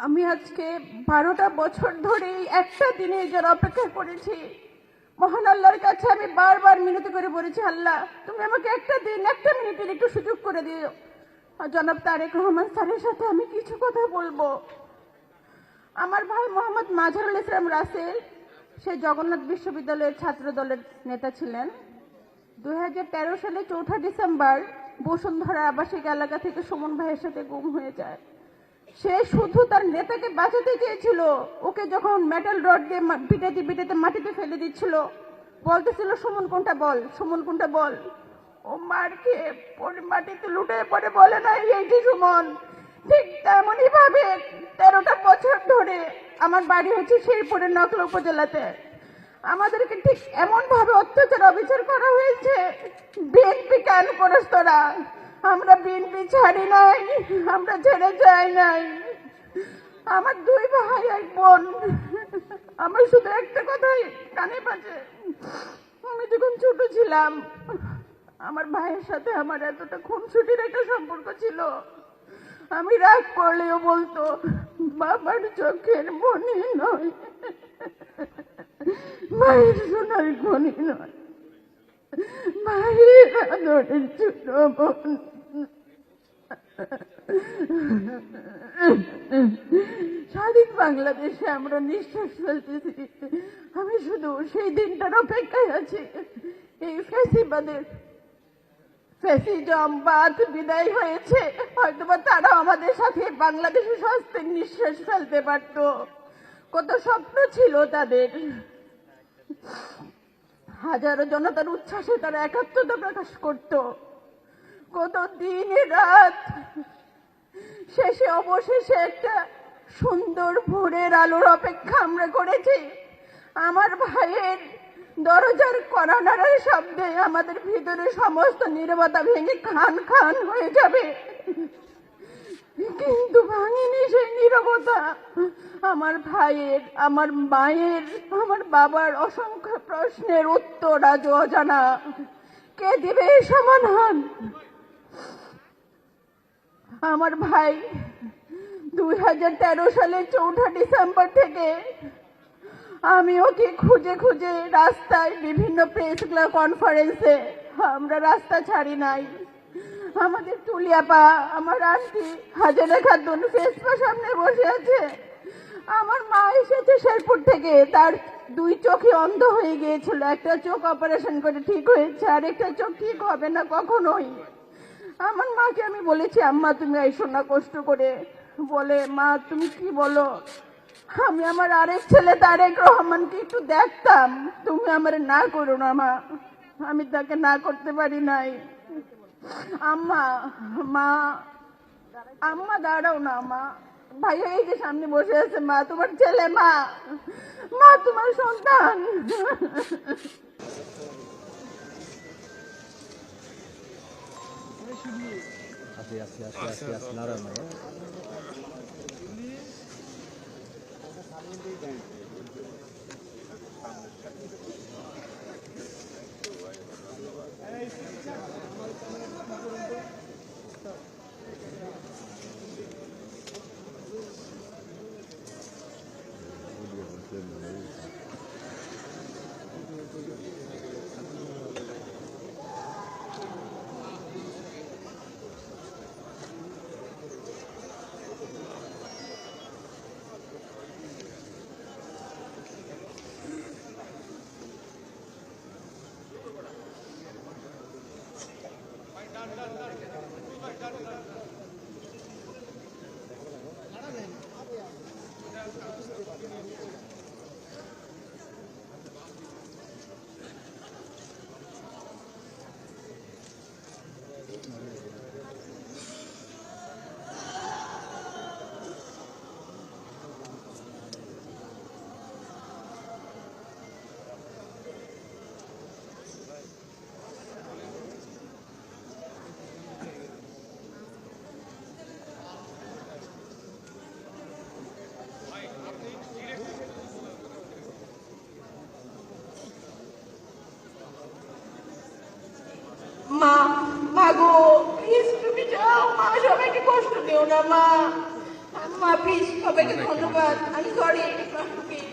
আমি আজকে বারোটা বছর ধরে একটা দিনে জন্য অপেক্ষা করেছি। মহান আল্লাহর কাছে আমি বারবার মিনতি করে বলেছি, আল্লাহ, তুমি আমাকে একটা দিন, একটা মিনিটের একটু সুযোগ করে দিও। জনাব তারেক রহমান স্যারের সাথে আমি কিছু কথা বলব। আমার ভাই মোহাম্মদ মাঝারুল ইসলাম রাসেল, সে জগন্নাথ বিশ্ববিদ্যালয়ের ছাত্র দলের নেতা ছিলেন। দু হাজার তেরো সালে চৌঠা ডিসেম্বর বসুন্ধরা আবাসিক এলাকা থেকে সুমন ভাইয়ের সাথে গুম হয়ে যায়। সে শুধু তার নেতাকে বাঁচাতে চেয়েছিল। ওকে যখন মেটাল রড দিয়ে পিটাতে পিটাতে মাটিতে ফেলে দিচ্ছিল। বলতেছিল, সুমন, কোনটা বল? সুমন, কোনটা বল? ও মার খেয়ে পরে মাটিতে লুটে পড়ে বলে না এই যে সুমন, ঠিক তেমনই ভাবে তেরোটা বছর ধরে আমার বাড়ি হচ্ছে শেরপুরের নকলা উপজেলাতে। আমাদেরকে ঠিক এমন ভাবে অত্যাচার, অবিচার করা হয়েছে। বিএনপি কেন করিস তোরা? আমরা বিএনপি ছাড়ি নাই, আমরা ছেড়ে যাই নাই। আমার দুই ভাই, এক বোন। আমার শুধু একটা কথাই কানে বাজে। আমি যখন ছোট ছিলাম, আমার ভাইয়ের সাথে আমার এতটা খুনসুটির একটা সম্পর্ক ছিল। আমি রাগ করলেও বলতো, বাবার চোখের মনে নয়, মায়ের সোনার খনি নয়, মায়ের আদরের ছোট বোন। স্বাধীন বাংলাদেশে আমরা নিঃশ্বাস ফেলতেছি। আমি শুধু সেই দিনটার অপেক্ষায় আছি। এই ফেসিবাদের ফেসিজম বাদ বিদায় হয়েছে। হয়তোবা তারা আমাদের সাথে বাংলাদেশে স্বাস্থ্যের নিঃশ্বাস ফেলতে পারতো। কত স্বপ্ন ছিল তাদের। হাজারো জনতার উচ্ছ্বাসে তারা একাত্মতা প্রকাশ করত। কত দিন রাত? শেষে অবশেষে একটা সুন্দর ভোরের আলোর অপেক্ষা আমরা করেছি। আমার ভাইয়ের দরজার করানারের শব্দে আমাদের ভিতরে সমস্ত নীরবতা ভেঙে খান খান হয়ে যাবে। কিন্তু ভাঙিনি সেই নীরবতা। আমার ভাইয়ের, আমার মায়ের, আমার বাবার অসংখ্য প্রশ্নের উত্তর আজ অজানা। কে দিবে সমাধান? আমার ভাই দুই সালের চৌঠা ডিসেম্বর থেকে আমি ওকে খুঁজে খুঁজে রাস্তায় বিভিন্ন প্রেস ক্লাব কনফারেন্সে আমরা রাস্তা ছাড়ি নাই। আমাদের তুলিয়াপা আমার আন্টি হাজারা খাতুন ফেসপা সামনে বসে আছে। আমার মা এসেছে শেরপুর থেকে, তার দুই চোখে অন্ধ হয়ে গিয়েছিল। একটা চোখ অপারেশন করে ঠিক হয়েছে আর একটা চোখ ঠিক হবে না কখনোই। আমার মাকে আমি বলেছি, আম্মা, তুমি আইসো না কষ্ট করে। বলে, মা, তুমি কি বলো? আমি আমার আরেক ছেলে, তারেক রহমানকে একটু দেখতাম। তুমি আমার না করো না, মা। আমি তাকে না করতে পারি নাই। আম্মা, মা, আম্মা, দাঁড়াও না, মা। ভাই, এই যে সামনে বসে আছে, মা, তোমার ছেলে, মা। মা, তোমার সন্তান। Hadi yas yas yas yas narama ya. Şimdi মা গো প্লিজ তুমি যাও মা সবাইকে কষ্ট দিও না মা। মা প্লিজ সবাইকে ধন্যবাদ। আমি সরি প্লিজ।